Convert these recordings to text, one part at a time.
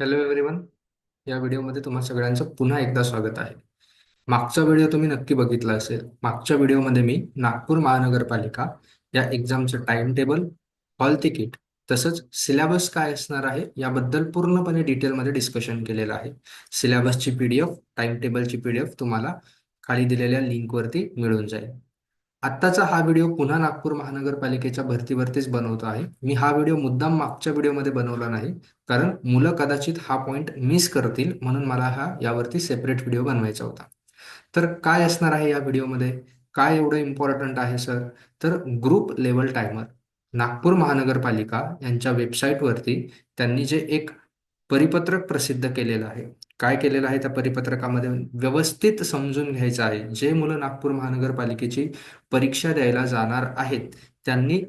Hello everyone या व्हिडिओमध्ये तुम्हा सगळ्यांचं पुन्हा एकदा स्वागत आहे. मागचा व्हिडिओ तुम्ही नक्की बघितला असेल. मागच्या व्हिडिओमध्ये मी नागपूर महानगरपालिका या एक्झामचं टाइम टेबल हॉल तिकीट तसंच सिलेबस काय असणार आहे याबद्दल पूर्णपणे डिटेलमध्ये डिस्कशन केलेलं आहे. सिलेबसची पी डी एफ टाइम टेबलची पी डी एफ तुम्हाला खाली दिलेल्या लिंकवरती मिळून जाईल. आत्ताचा हा व्हिडिओ पुन्हा नागपूर महानगरपालिकेच्या भरतीवरतीच बनवतो आहे. मी हा व्हिडिओ मुद्दाम मागच्या व्हिडिओमध्ये बनवला नाही कारण मुलं कदाचित हा पॉईंट मिस करतील म्हणून मला हा यावरती सेपरेट व्हिडिओ बनवायचा होता. तर काय असणार आहे या व्हिडिओमध्ये? काय एवढं इम्पॉर्टंट आहे सर तर ग्रुप लेवल टायमर नागपूर महानगरपालिका यांच्या वेबसाईटवरती त्यांनी जे एक परिपत्रक प्रसिद्ध केलेलं आहे. काय केलेलं आहे त्या परिपत्रकामध्ये? व्यवस्थित समजून घ्यायचं आहे. जे मुलं नागपूर महानगरपालिकेची परीक्षा द्यायला जाणार आहेत त्यांनी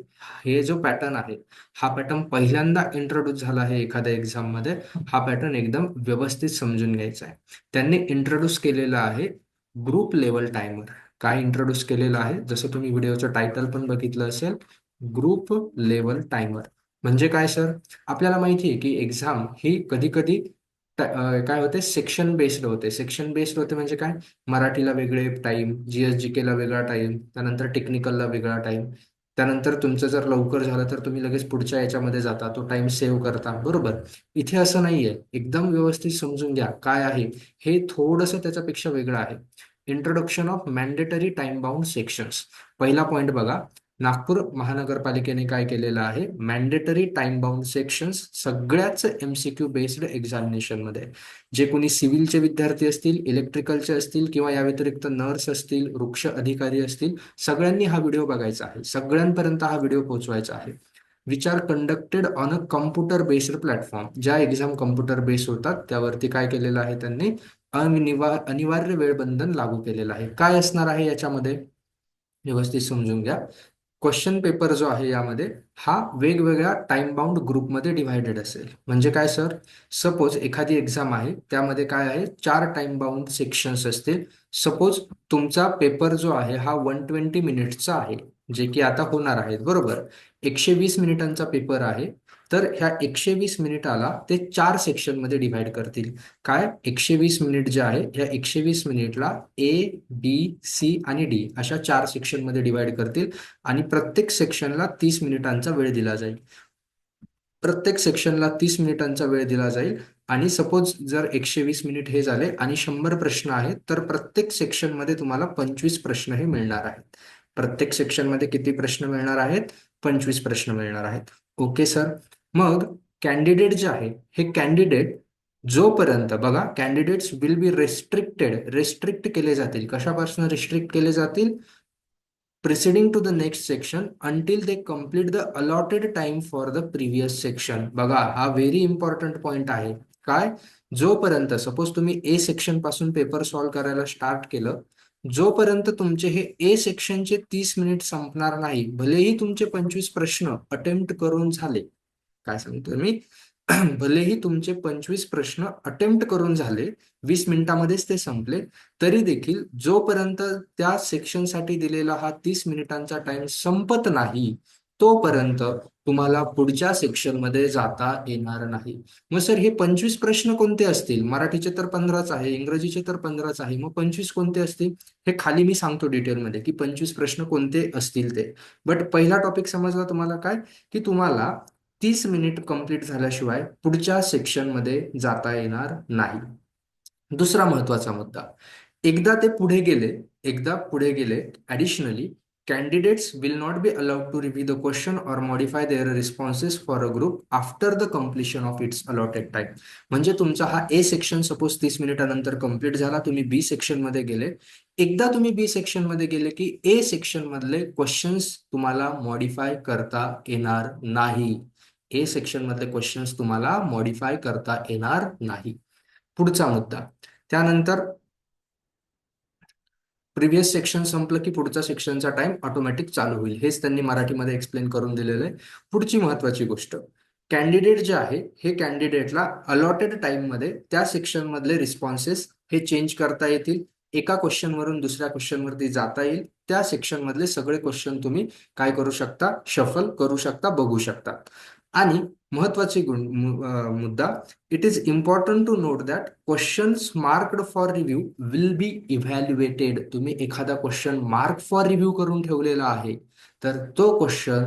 हे जो पॅटर्न आहे हा पॅटर्न पहिल्यांदा इंट्रोड्यूस झाला आहे एखाद्या एक्झाममध्ये हा पॅटर्न एकदम व्यवस्थित समजून घ्यायचा आहे. त्यांनी इंट्रोड्यूस केलेला आहे ग्रुप लेवल टायमर काय इंट्रोड्यूस केलेलं आहे? जसं तुम्ही व्हिडिओचं टायटल पण बघितलं असेल ग्रुप लेवल टायमर म्हणजे काय सर? आपल्याला माहिती आहे की एक्झाम ही कधी कधी काय होते? सेक्शन बेस्ड होते. सेक्शन बेस्ड होते म्हणजे काय? मराठीला वेगळे टाइम जीएसजी केला वेगळा टाइम त्यानंतर टेक्निकलला वेगळा टाइम त्यानंतर तुमचं जर लवकर झालं तर तुम्ही लगेच पुढच्या याच्यामध्ये जाता. तो टाइम सेव्ह करता. बरोबर? इथे असं नाहीये. एकदम व्यवस्थित समजून घ्या. काय आहे? हे थोडंसं त्याच्यापेक्षा वेगळं आहे. Introduction of mandatory time bound sections पहिला पॉईंट बघा. नागपूर महानगरपालिकेने काय केलेलं आहे? मॅन्डेटरी टाइम बाउंड सेक्शन्स सगळ्याच एमसीक्यू बेस्ड एक्झामिनेशनमध्ये. जे कोणी सिव्हिलचे विद्यार्थी असतील इलेक्ट्रिकलचे असतील किंवा या व्यतिरिक्त नर्स असतील वृक्ष अधिकारी असतील सगळ्यांनी हा व्हिडिओ बघायचा आहे. सगळ्यांपर्यंत हा व्हिडिओ पोहोचवायचा आहे. Which are conducted on a computer based platform ज्या एक्झाम कम्प्युटर बेस्ड होतात त्यावरती काय केलेलं आहे त्यांनी? अनिवार अनिवार्य वेळ बंधन लागू केलेलं आहे. काय असणार आहे याच्यामध्ये? व्यवस्थित समजून घ्या. क्वेश्चन पेपर जो आहे यामध्ये हा वेगवेगळ्या टाइम बाउंड ग्रुपमध्ये डिव्हायडेड असेल. म्हणजे काय सर सपोज एखादी एक्झाम आहे त्यामध्ये काय आहे? चार टाइम बाउंड सेक्शन्स असतील. सपोज तुमचा पेपर जो आहे हा वन ट्वेंटी मिनिट्सचा आहे जे की आता होणार आहेत बरोबर? एकशे वीस मिनिटांचा पेपर आहे. तर ह्या एकशे वीस मिनिटाला ते चार सेक्शनमध्ये डिव्हाइड करतील. काय? एकशे वीस मिनिट जे आहे ह्या एकशे वीस मिनिटला ए बी सी आणि डी अशा चार सेक्शनमध्ये डिव्हाइड करतील आणि प्रत्येक सेक्शनला तीस मिनिटांचा वेळ दिला जाईल. प्रत्येक सेक्शनला तीस मिनिटांचा वेळ दिला जाईल आणि सपोज जर एकशे वीस मिनिट हे झाले आणि शंभर प्रश्न आहेत तर प्रत्येक सेक्शनमध्ये तुम्हाला पंचवीस प्रश्न हे मिळणार आहेत. प्रत्येक सेक्शनमध्ये किती प्रश्न मिळणार आहेत? पंचवीस प्रश्न मिळणार आहेत. ओके सर मग कॅन्डिडेट जे आहे हे कॅन्डिडेट जोपर्यंत बघा candidates will be restricted restrict केले जातील. कशापासून रिस्ट्रिक्ट केले जातील? Proceeding to the next section until they complete the allotted time for the previous section बघा हा व्हेरी इम्पॉर्टंट पॉइंट आहे. काय? जोपर्यंत सपोज तुम्ही ए सेक्शनपासून पेपर सॉल्व्ह करायला स्टार्ट केलं जोपर्यंत तुमचे हे ए सेक्शनचे तीस मिनिट संपणार नाही भलेही तुमचे पंचवीस प्रश्न अटेम्प्ट करून झाले काय सांगतोय मी? भलेही तुमचे पंचवीस प्रश्न अटेम्प्ट करून झाले वीस मिनिटांमध्येच ते संपले तरी देखील जोपर्यंत त्या सेक्शनसाठी दिलेला हा तीस मिनिटांचा टाइम संपत नाही तोपर्यंत तुम्हाला पुढच्या सेक्शनमध्ये जाता येणार नाही. मग सर हे पंचवीस प्रश्न कोणते असतील? मराठीचे तर पंधराच आहे इंग्रजीचे तर पंधराच आहे मग पंचवीस कोणते असतील? हे खाली मी सांगतो डिटेलमध्ये की पंचवीस प्रश्न कोणते असतील ते. बट पहिला टॉपिक समजला तुम्हाला काय? की तुम्हाला तीस मिनिट कंप्लीट झाल्याशिवाय पुढच्या सेक्शनमध्ये जाता येणार नाही. दुसरा महत्त्वाचा मुद्दा. एकदा ते पुढे गेले एकदा पुढे गेले additionally candidates will not be allowed to review the question or modify their responses for a group after the completion of its allotted time म्हणजे तुमचा हा ए सेक्शन सपोज तीस मिनिटानंतर कंप्लीट झाला तुम्ही बी सेक्शनमध्ये गेले. एकदा तुम्ही बी सेक्शनमध्ये गेले की ए सेक्शनमधले क्वेश्चन्स तुम्हाला मॉडिफाय करता येणार नाही. ए सेक्शन मधले क्वेश्चन्स तुम्हाला मॉडिफाय करता येणार नाही. पुढचा मुद्दा. त्यानंतर प्रिव्हियस सेक्शन संपलं की पुढचा सेक्शनचा टाइम ऑटोमॅटिक चालू होईल. हेच त्यांनी मराठीमध्ये एक्सप्लेन करून दिलेलं आहे. पुढची महत्वाची गोष्ट. कॅन्डिडेट जे आहे हे कॅन्डिडेटला अलॉटेड टाइममध्ये त्या सेक्शन मधले रिस्पॉन्सेस हे चेंज करता येतील. एका क्वेश्चन वरून दुसऱ्या क्वेश्चन वरती जाता येईल. त्या सेक्शन मधले सगळे क्वेश्चन तुम्ही काय करू शकता? शफल करू शकता बघू शकता. आणि महत्वाची गुण मुद्दा it is important to note that questions marked for review will be evaluated तुम्ही एखादा क्वेश्चन मार्क फॉर रिव्ह्यू करून ठेवलेला आहे तर तो क्वेश्चन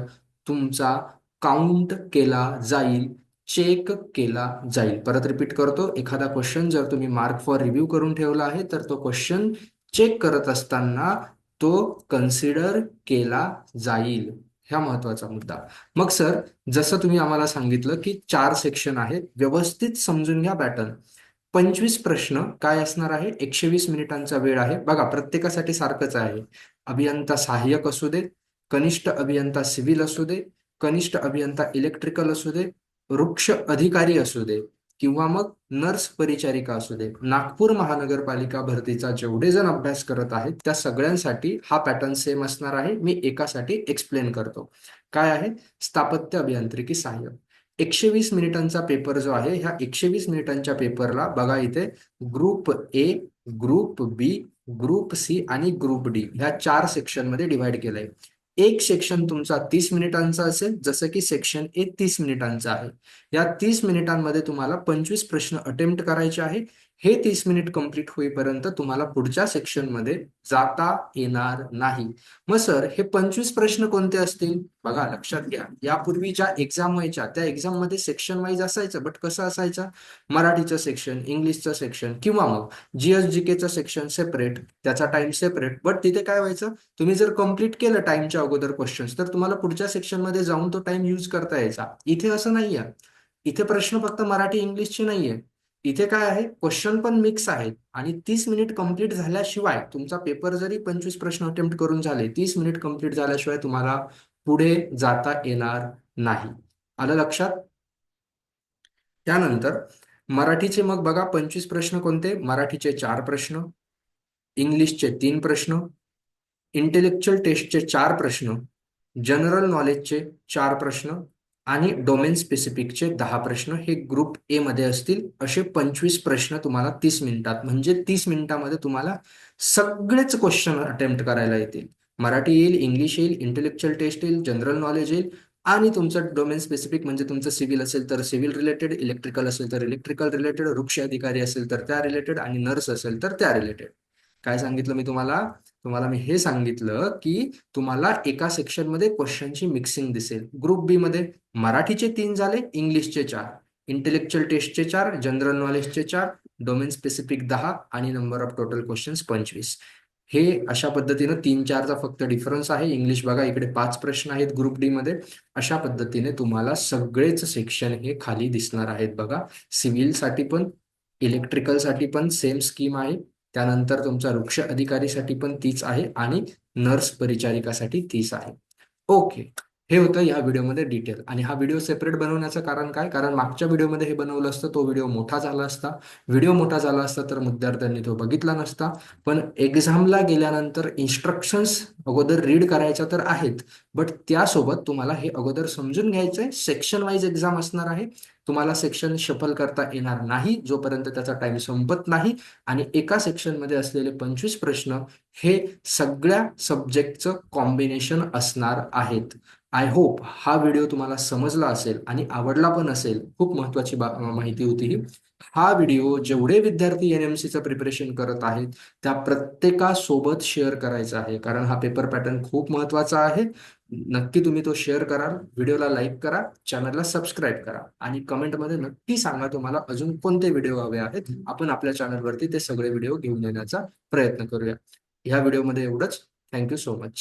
तुमचा काउंट केला जाईल चेक केला जाईल. परत रिपीट करतो एखादा क्वेश्चन जर तुम्ही मार्क फॉर रिव्ह्यू करून ठेवला आहे तर तो क्वेश्चन चेक करत असताना तो कन्सिडर केला जाईल. ह्या महत्त्वाचा मुद्दा. मग सर जसं तुम्ही आम्हाला सांगितलं की चार सेक्शन आहेत व्यवस्थित समजून घ्या पॅटर्न पंचवीस प्रश्न काय असणार आहे? एकशे वीस मिनिटांचा वेळ आहे. बघा प्रत्येकासाठी सारखंच आहे. अभियंता सहाय्यक असू दे कनिष्ठ अभियंता सिव्हिल असू दे कनिष्ठ अभियंता इलेक्ट्रिकल असू दे वृक्ष अधिकारी असू दे किंवा मग नर्स परिचारिका असू दे नागपूर महानगरपालिका भरतीचा जेवढे जण अभ्यास करत आहेत त्या सगळ्यांसाठी हा पॅटर्न सेम असणार आहे. मी एकासाठी एक्सप्लेन करतो. काय आहे? स्थापत्य अभियांत्रिकी सहाय्य एकशे वीस मिनिटांचा पेपर जो आहे ह्या एकशे वीस मिनिटांच्या पेपरला बघा इथे group A group B group C आणि ग्रुप डी ह्या चार सेक्शनमध्ये डिव्हाइड केलंय. एक सेक्शन तुमचा तीस मिनिटांचा असेल जसं की सेक्शन ए तीस मिनिटांचा आहे. या तीस मिनिटांमध्ये तुम्हाला पंचवीस प्रश्न अटेम्प्ट करायचे आहे हे तीस मिनिट कंप्लीट होईपर्यंत तुम्हाला पुढच्या सेक्शनमध्ये जाता येणार नाही. मग सर हे पंचवीस प्रश्न कोणते असतील? बघा लक्षात घ्या. यापूर्वी ज्या एक्झाम व्हायच्या त्या एक्झाममध्ये सेक्शन वाईज असायचं बट कसं असायचं? मराठीचं सेक्शन इंग्लिशचं सेक्शन किंवा मग जीएस जीकेचं सेक्शन सेपरेट त्याचा टाइम सेपरेट बट तिथे काय व्हायचं? तुम्ही जर कंप्लीट केलं टाइमच्या अगोदर क्वेश्चन्स तर तुम्हाला पुढच्या सेक्शनमध्ये जाऊन तो टाइम यूज करता यायचा. इथे असं नाहीये. इथे प्रश्न फक्त मराठी इंग्लिशचे नाहीये. इथे काय आहे? क्वेश्चन पण मिक्स आहेत. आणि तीस मिनिट कंप्लीट झाल्याशिवाय तुमचा पेपर जरी पंचवीस प्रश्न अटेम्प्ट करून झाले तीस मिनिट कंप्लीट झाल्याशिवाय तुम्हाला पुढे जाता येणार नाही. आलं लक्षात? त्यानंतर मराठीचे मग बघा पंचवीस प्रश्न कोणते? मराठीचे चार प्रश्न इंग्लिशचे तीन प्रश्न इंटेलेक्च्युअल टेस्टचे चार प्रश्न जनरल नॉलेजचे चार प्रश्न आणि डोमेन स्पेसिफिकचे दहा प्रश्न हे ग्रुप ए मध्ये असतील असे पंचवीस प्रश्न तुम्हाला तीस मिनिटात म्हणजे तीस मिनिटामध्ये तुम्हाला सगळेच क्वेश्चन अटेम्प्ट करायला येतील. मराठी येईल इंग्लिश येईल इंटेलेक्च्युअल टेस्ट येईल जनरल नॉलेज येईल आणि तुमचं डोमेन स्पेसिफिक म्हणजे तुमचं सिव्हिल असेल तर सिव्हिल रिलेटेड इलेक्ट्रिकल असेल तर इलेक्ट्रिकल रिलेटेड वृक्ष अधिकारी असेल तर त्या रिलेटेड आणि नर्स असेल तर त्या रिलेटेड काय सांगितलं मी तुम्हाला? तुम्हाला मी हे सांगितलं की तुम्हाला एका सेक्शनमध्ये क्वेश्चनची मिक्सिंग दिसेल. ग्रुप बी मध्ये मराठीचे तीन झाले इंग्लिशचे चार. इंटेलेक्च्युअल टेस्टचे चार जनरल नॉलेजचे चार डोमेन स्पेसिफिक दहा आणि नंबर ऑफ टोटल क्वेश्चन्स पंचवीस. हे अशा पद्धतीनं तीन चारचा फक्त डिफरन्स आहे. इंग्लिश बघा इकडे पाच प्रश्न आहेत ग्रुप डी मध्ये. अशा पद्धतीने तुम्हाला सगळेच सेक्शन हे खाली दिसणार आहेत बघा. सिव्हिलसाठी पण इलेक्ट्रिकलसाठी पण सेम स्कीम आहे. त्यानंतर तुमचा वृक्ष अधिकारीसाठी पण तीच आहे आणि नर्स परिचारिकासाठी तीच आहे. ओके. हे होतं या व्हिडिओमध्ये डिटेल. आणि हा व्हिडिओ सेपरेट बनवण्याचं कारण काय? कारण मागच्या व्हिडिओमध्ये हे बनवलं असतं तो व्हिडिओ मोठा झाला असता. व्हिडिओ मोठा झाला असता तर मुद्यार्थ्यांनी तो बघितला नसता. पण एक्झामला गेल्यानंतर इन्स्ट्रक्शन्स अगोदर रीड करायच्या तर आहेत. बट त्यासोबत तुम्हाला हे अगोदर समजून घ्यायचंय. सेक्शन वाईज एक्झाम असणार आहे. तुम्हाला सेक्शन शफल करता येणार नाही जोपर्यंत त्याचा टाइम संपत नाही. आणि एका सेक्शनमध्ये असलेले पंचवीस प्रश्न हे सगळ्या सब्जेक्टचं कॉम्बिनेशन असणार आहेत. आय होप हा व्हिडिओ तुम्हाला समजला असेल आणि आवडला पण असेल. खूप महत्वाची माहिती होती ही. हा व्हिडिओ जेवढे विद्यार्थी एन एम सीचं प्रिपरेशन करत आहेत त्या प्रत्येकासोबत शेअर करायचा आहे. कारण हा पेपर पॅटर्न खूप महत्त्वाचा आहे. नक्की तुम्ही तो शेअर कराल व्हिडिओला लाईक करा चॅनलला सबस्क्राईब करा. आणि कमेंटमध्ये नक्की सांगा तुम्हाला अजून कोणते व्हिडिओ हवे आहेत. आपण आपल्या चॅनलवरती ते सगळे व्हिडिओ घेऊन येण्याचा प्रयत्न करूया. ह्या व्हिडिओमध्ये एवढंच. Thank you so much